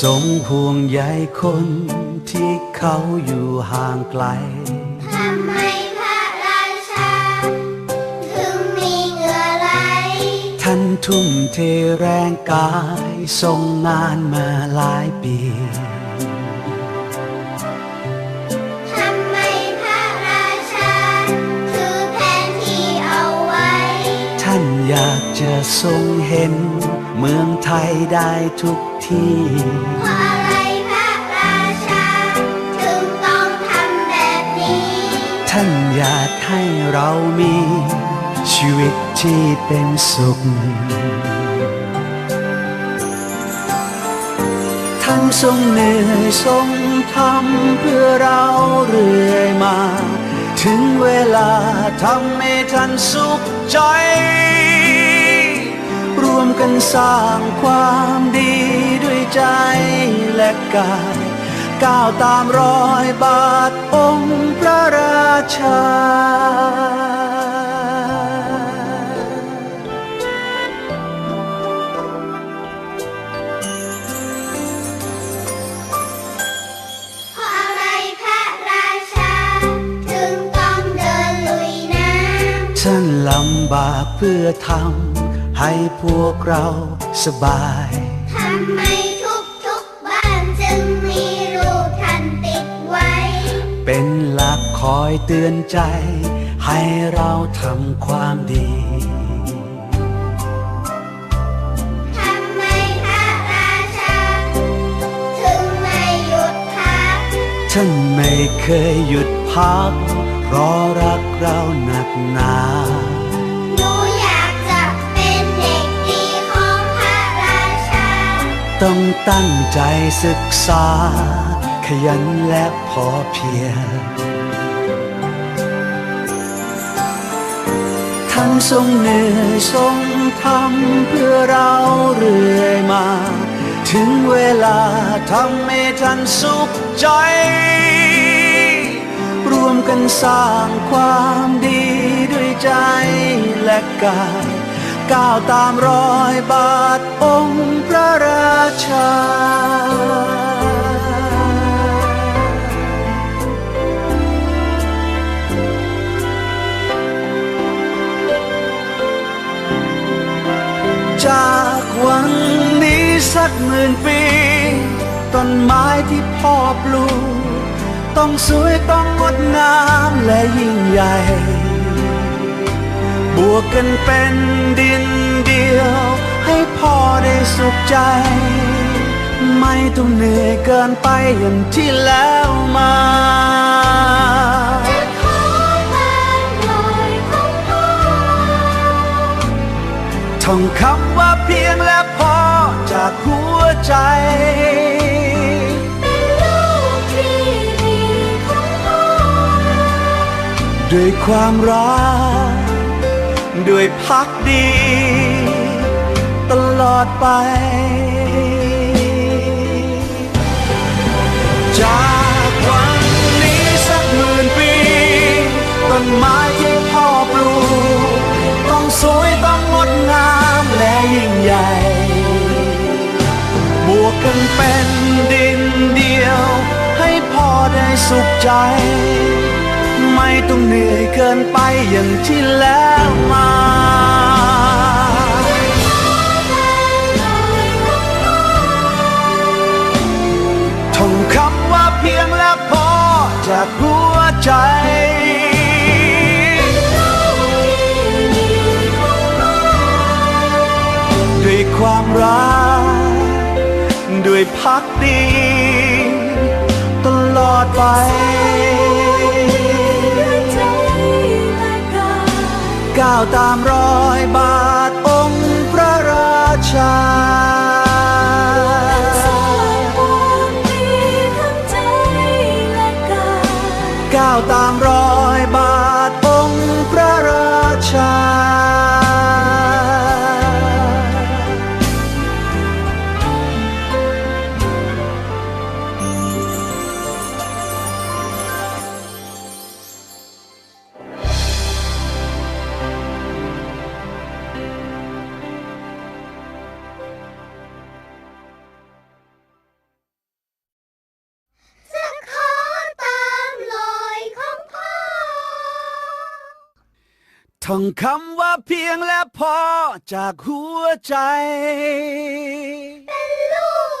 ทรงห่วงใยคนที่เขาอยู่ห่างไกล ทำให้พระราชา ถึงมีเหงื่อไหล ท่านทุ่มเทแรงกายทรงงานมาหลายปี จะทรงเห็น เมืองไทยได้ทุกที่เพราะอะไรพระราชา ถึงต้องทำแบบนี้ ท่านอยากให้เรามี ชีวิตที่เป็นสุข ท่านทรงเหนื่อยทรงทำเพื่อเราเรื่อยมา ถึงเวลาทำให้ท่านสุขใจรวม กันสร้างความดีด้วยใจและกาย ก้าวตามรอยบาทองค์พระราชาเพราะอะไรพระราชาถึงต้องเดินลุยน้ำท่านลำบากเพื่อทำ ให้พวกเราสบาย ทำให้ทุกทุกๆบ้านจึงมีรูปท่านติดไว้ เป็นหลักคอยเตือนใจ ให้เราทำความดี ทำให้พระราชา ถึงไม่หยุดพัก ท่านไม่เคยหยุดพักเพราะรักเราหนักหนา ต้องตั้งใจศึกษา ขยันและพอเพียงท่านทรงเหนื่อยทรงทำเพื่อเราเรื่อยมา ถึงเวลาทำให้ท่านสุขใจ รวมกันสร้างความดีด้วยใจและกาย ก้าวตามรอยบาทองค์พระราชา จากวันนี้สักหมื่นปี ต้นไม้ที่พ่อปลูก ต้องสวยต้องงดงามและยิ่งใหญ่ บวกกันเป็นดินเดียว ให้พ่อได้สุขใจ ไม่ต้องเหนื่อยเกินไปอย่างที่แล้วมาจะขอบ้านหน่อยของพ่อท่องคำว่าเพียงและพอจากหัวใจเป็นลูกที่ดีของพ่อด้วยความรัก ด้วยพักดี ตลอดไป จากวันนี้สักหมื่นปี ต้นไม้ที่พ่อปลูก ต้องสวยต้องงดงามและยิ่งใหญ่ บวกกันเป็นดินเดียว ให้พ่อได้สุขใจ ต้องเหนื่อยเกินไปอย่างที่แล้วมาท่องคำว่าเพียงและพอจากหัวใจด้วยความรัก ด้วยพักดี ตลอดไป ก้าวตามรอยบา ท่องคำว่าเพียงและพอจากหัวใจ เป็นลูก